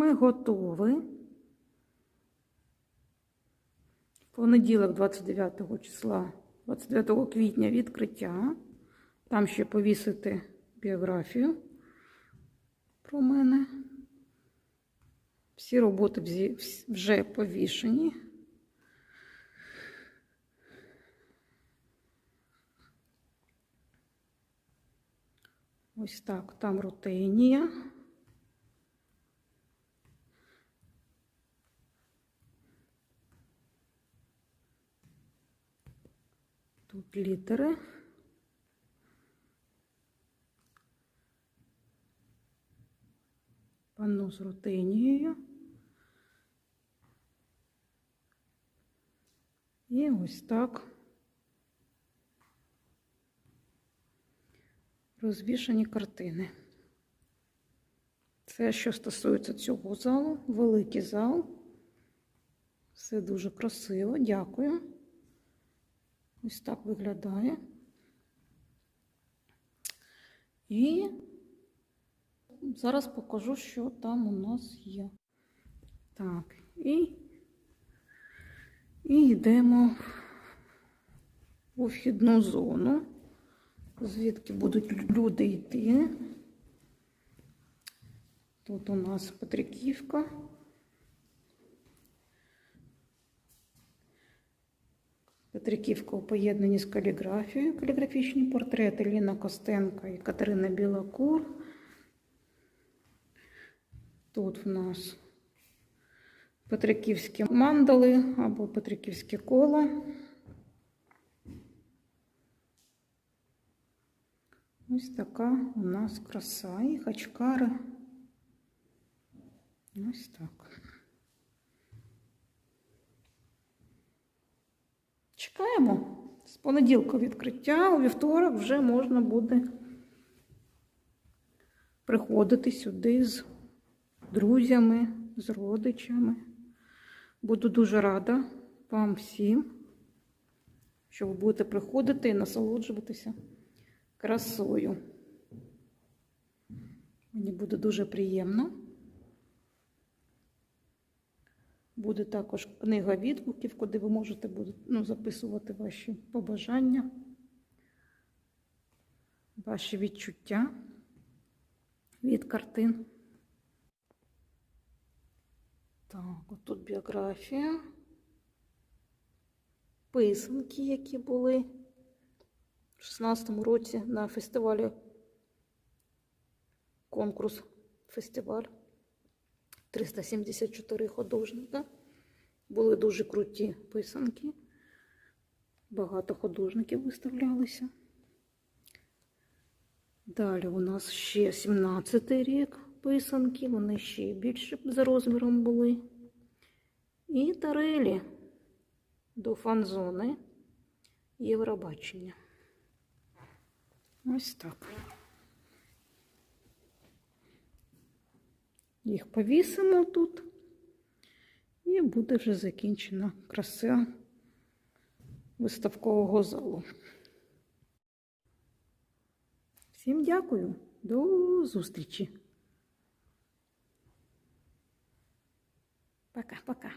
Ми готові. Понеділок, 29 числа, 29 квітня відкриття. Там ще повісити біографію про мене. Всі роботи вже повішені. Ось так, там рутинія. Тут літери. Панно з рутинією. І ось так розвішані картини. Це що стосується цього залу, великий зал. Все дуже красиво, дякую. Ось так виглядає. І зараз покажу, що там у нас є. Так, і, і йдемо у вхідну зону, звідки будуть люди йти. Тут у нас Петриківка. Петриківка у поєднанні з каліграфією, каліграфічні портрети Ліна Костенка і Катерина Білокур. Тут в нас Петриківські мандали або Петриківське коло. Ось така у нас краса і хачкари. Ось так. Чекаємо. З понеділка відкриття, у вівторок вже можна буде приходити сюди з друзями, з родичами. Буду дуже рада вам всім, що ви будете приходити і насолоджуватися красою. Мені буде дуже приємно. Буде також книга відгуків, куди ви можете ну, записувати ваші побажання, ваші відчуття від картин. Так, отут біографія. Писанки, які були в 16-му році на фестивалі конкурс фестиваль. 374 художника. Були дуже круті писанки. Багато художників виставлялися. Далі у нас ще 17 рік писанки, вони ще більше за розміром були. І тарелі до фанзони Євробачення. Ось так. Їх повісимо тут, і буде вже закінчена краса виставкового залу. Всім дякую, до зустрічі. Пока-пока.